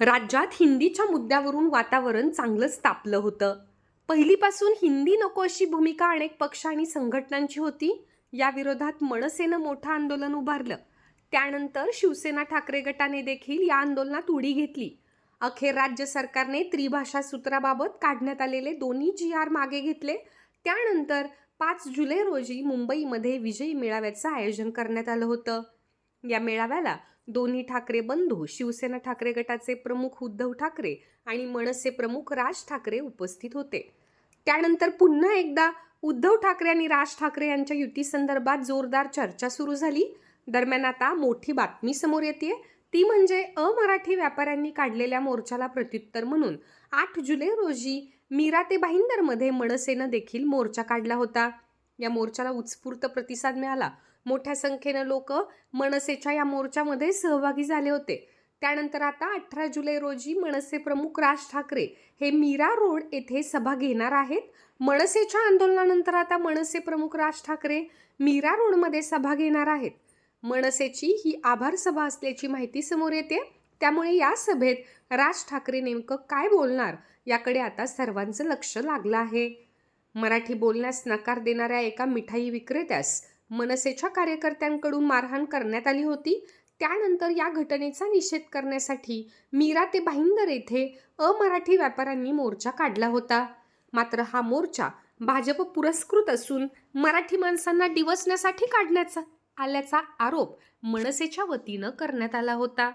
राज्यात हिंदीच्या मुद्द्यावरून वातावरण चांगलंच तापलं होतं. पहिलीपासून हिंदी नको अशी भूमिका अनेक पक्ष आणि संघटनांची होती. या विरोधात मनसेनं मोठं आंदोलन उभारलं. त्यानंतर शिवसेना ठाकरे गटाने देखील या आंदोलनात उडी घेतली. अखेर राज्य सरकारने त्रिभाषा सूत्राबाबत काढण्यात आलेले दोन्ही जी आर मागे घेतले. त्यानंतर पाच जुलै रोजी मुंबईमध्ये विजयी मेळाव्याचं आयोजन करण्यात आलं होतं. या मेळाव्याला दोन्ही ठाकरे बंधू शिवसेना ठाकरे गटाचे प्रमुख उद्धव ठाकरे आणि मनसे प्रमुख राज ठाकरे उपस्थित होते. त्यानंतर पुन्हा एकदा उद्धव ठाकरे आणि राज ठाकरे यांच्या युतीसंदर्भात जोरदार चर्चा सुरू झाली. दरम्यान आता मोठी बातमी समोर येते ती म्हणजे अमराठी व्यापाऱ्यांनी काढलेल्या मोर्चाला प्रत्युत्तर म्हणून आठ जुलै रोजी मीरा ते भाईंदरमध्ये मनसेनं देखील मोर्चा काढला होता. या मोर्चाला उत्स्फूर्त प्रतिसाद मिळाला. मोठ्या संख्येनं लोक मनसेच्या या मोर्चामध्ये सहभागी झाले होते. त्यानंतर आता अठरा जुलै रोजी मनसे प्रमुख राज ठाकरे हे मीरा रोड येथे सभा घेणार आहेत. मनसेच्या आंदोलनानंतर आता मनसे प्रमुख राज ठाकरे मीरा रोडमध्ये सभा घेणार आहेत. मनसेची ही आभार सभा असल्याची माहिती समोर येते. त्यामुळे या सभेत राज ठाकरे नेमकं काय बोलणार याकडे आता सर्वांचं लक्ष लागलं आहे. मराठी बोलण्यास नकार देणाऱ्या एका मिठाई विक्रेत्यास मनसेच्या कार्यकर्त्यांकडून मारहाण करण्यात आली होती. त्यानंतर या घटनेचा निषेध करण्यासाठी मीरा ते भाईंदर येथे अमराठी व्यापाऱ्यांनी मोर्चा काढला होता. मात्र हा मोर्चा भाजप पुरस्कृत असून मराठी माणसांना डिवचण्यासाठी काढण्याचा आल्याचा आरोप मनसेच्या वतीनं करण्यात आला होता.